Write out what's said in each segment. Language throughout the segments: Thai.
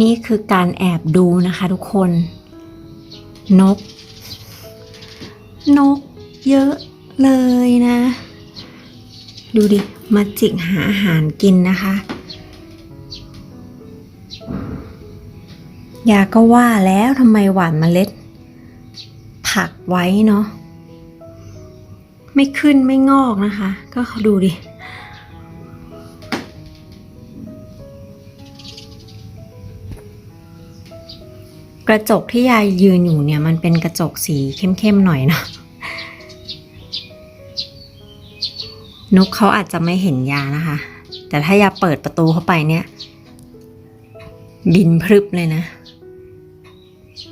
นี่คือการแอบดูนะคะทุกคน นก นกเยอะเลยนะ ดูดิ มาจิกหาอาหารกินนะคะยาก็ว่าแล้วทำไมหวานเมล็ด ผักไว้เนาะไม่ขึ้นไม่งอกนะคะ ก็ดูดิ กระจกที่ยายยืนอยู่เนี่ยมันเป็นกระจกสีเข้มๆหน่อยเนาะนกเขาอาจจะไม่เห็นยานะคะ แต่ถ้ายาเปิดประตูเข้าไปเนี่ย บินพรึบเลยนะ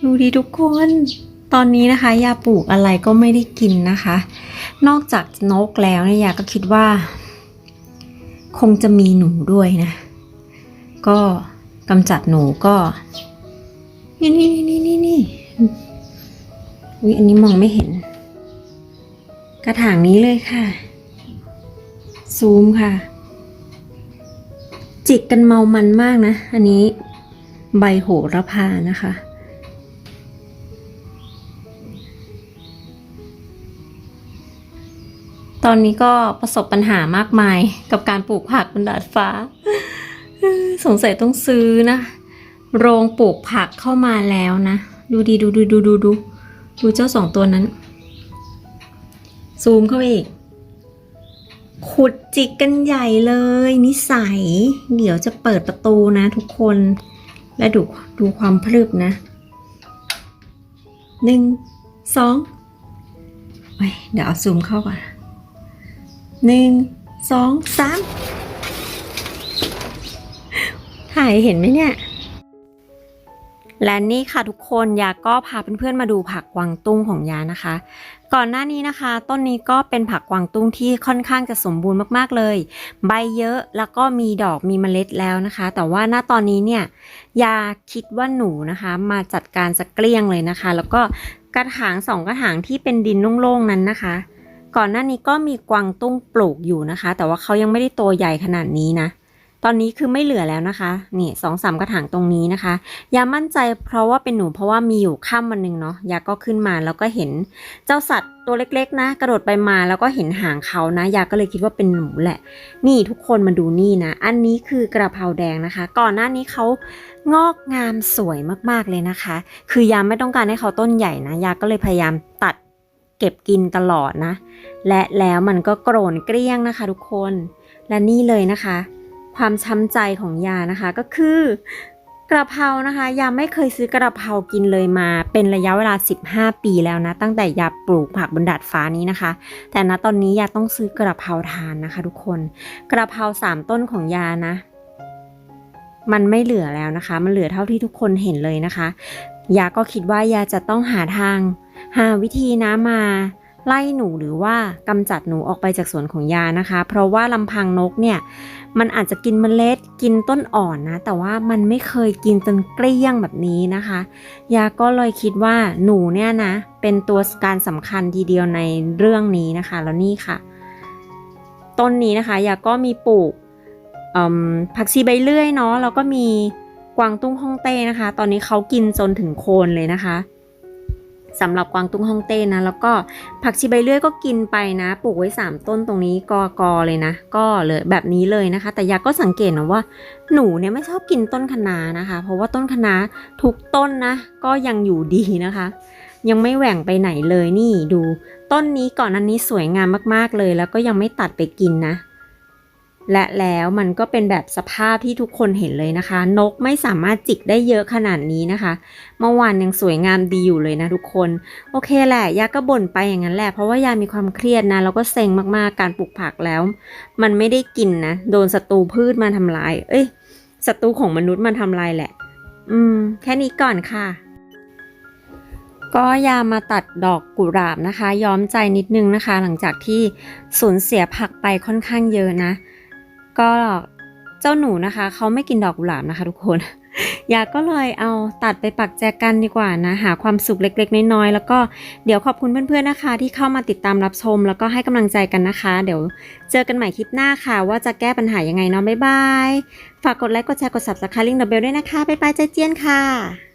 ดูดีทุกคน ตอนนี้นะคะ ยาปลูกอะไรก็ไม่ได้กินนะคะ นอกจากนกแล้วเนี่ยยาก็คิดว่า คงจะมีหนูด้วยนะ ก็กำจัดหนูก็ นี่นี่นี่นี่นี่อุ้ยอันนี้มองไม่เห็น กระถางนี้เลยค่ะ ซูมค่ะ จิกกันเมามันมากนะ อันนี้ใบโหระพานะคะตอนนี้ก็ประสบปัญหามากมายกับการปลูกผักบนดาดฟ้า สงสัยต้องซื้อนะ โรงปลูกผักเข้ามาแล้วนะ ดูดีดูดูดูดูดูดูเจ้าสองตัวนั้น ซูมเข้าไปอีก ขุดจิกกันใหญ่เลย นิสัย เดี๋ยวจะเปิดประตูนะทุกคน และดูดูความพรึบนะหนึ่งสองเฮ้ยเดี๋ยวเอาซูมเข้าก่อนหนึ่งสองสามถ่ายเห็นไหมเนี่ย และนี่ค่ะทุกคนยาก็พาเพื่อนๆมาดูผักกวางตุ้งของยานะคะ ก่อนหน้านี้นะคะ ต้นนี้ก็เป็นผักกวางตุ้งที่ค่อนข้างจะสมบูรณ์มากๆเลย ใบเยอะแล้วก็มีดอกมีเมล็ดแล้วนะคะ แต่ว่าณตอนนี้เนี่ยยาคิดว่าหนูนะคะ มาจัดการสักเกลี้ยงเลยนะคะ แล้วก็กระถางสองกระถางที่เป็นดินโล่งๆนั้นนะคะ ก่อนหน้านี้ก็มีกวางตุ้งปลูกอยู่นะคะ แต่ว่าเขายังไม่ได้โตใหญ่ขนาดนี้นะ ตอนนี้คือไม่เหลือแล้วนะคะนี่สองสามกระถางตรงนี้นะคะ ยามั่นใจเพราะว่าเป็นหนูเพราะว่ามีอยู่ข้ามวันหนึ่งเนาะยาก็ขึ้นมาแล้วก็เห็นเจ้าสัตว์ตัวเล็กๆ นะ กระโดดไปมาแล้วก็เห็นหางเขานะ ยาก็เลยคิดว่าเป็นหนูแหละ นี่ทุกคนมาดูนี่นะ อันนี้คือกระเพราแดงนะคะ ก่อนหน้านี้เขางอกงามสวยมากๆเลยนะคะ คือยาไม่ต้องการให้เขาต้นใหญ่นะ ยาก็เลยพยายามตัดเก็บกินตลอดนะ และแล้วมันก็โกรนเกลี้ยงนะคะ ทุกคน และนี่เลยนะคะ ความช้ำใจของยานะคะก็คือกระเพรานะคะยาไม่เคยซื้อกระเพรากินเลยมาเป็นระยะเวลา 15 ปีแล้วนะ ตั้งแต่ยาปลูกผักบนดาดฟ้านี้นะคะ แต่ณตอนนี้ยาต้องซื้อกระเพราทานนะคะ ทุกคน กระเพราสามต้นของยานะ มันไม่เหลือแล้วนะคะ มันเหลือเท่าที่ทุกคนเห็นเลยนะคะยาก็คิดว่ายาจะต้องหาทาง หาวิธีนะมา ไล่หนูหรือว่ากำจัดหนูออกไปจากสวนของยานะคะ เพราะว่าลำพังนกเนี่ยมันอาจจะกินเมล็ดกินต้นอ่อนนะ แต่ว่ามันไม่เคยกินจนเกลี้ยงแบบนี้นะคะ ยาก็เลยคิดว่าหนูเนี่ยนะ เป็นตัวการสำคัญทีเดียวในเรื่องนี้นะคะ แล้วนี่ค่ะ ต้นนี้นะคะยาก็มีปลูกผักชีใบเลื่อยเนาะแล้วก็มีกวางตุ้งฮ่องเต้นะคะ ตอนนี้เขากินจนถึงโคนเลยนะคะ สำหรับกวางตุ้งฮ่องเต้นะ แล้วก็ผักชีใบเลื่อยก็กินไปนะ ปลูกไว้ 3 ต้นตรงนี้กอกอเลยนะ ก็เลยแบบนี้เลยนะคะ แต่ยาก็สังเกตนะว่าหนูเนี่ยไม่ชอบกินต้นคะน้านะคะ เพราะว่าต้นคะน้าทุกต้นนะ ก็ยังอยู่ดีนะคะ ยังไม่แหว่งไปไหนเลยนี่ดู ต้นนี้ก่อนอันนี้สวยงามมากๆเลย แล้วก็ยังไม่ตัดไปกินนะ และแล้วมันก็เป็นแบบสภาพที่ทุกคนเห็นเลยนะคะ นกไม่สามารถจิกได้เยอะขนาดนี้นะคะ เมื่อวานยังสวยงามดีอยู่เลยนะทุกคน โอเคแหละยาก็บ่นไปอย่างนั้นแหละ เพราะว่ายามีความเครียดนะแล้วก็เซ็งมากๆการปลูกผักแล้ว มันไม่ได้กินนะ โดนศัตรูพืชมาทำลาย เอ้ยศัตรูของมนุษย์มาทำลายแหละ อืม แค่นี้ก่อนค่ะก็ยามาตัดดอกกุหลาบนะคะ ย้อมใจนิดนึงนะคะ หลังจากที่สูญเสียผักไปค่อนข้างเยอะนะ ก็เจ้าหนูนะคะเขาไม่กินดอกกุหลาบนะคะ ทุกคนยาก็เลยเอาตัดไปปักแจกันดีกว่านะ หาความสุขเล็ก ๆ น้อยๆแล้วก็เดี๋ยวขอบคุณเพื่อนๆนะคะ ที่เข้ามาติดตามรับชม แล้วก็ให้กำลังใจกันนะคะ เดี๋ยวเจอกันใหม่คลิปหน้าค่ะ ว่าจะแก้ปัญหายังไงเนาะบ๊ายบายฝากกดไลค์กดแชร์กด subscribe ลิงก์ดับเบิลด้วยนะคะบ๊ายบายใจเจียนค่ะ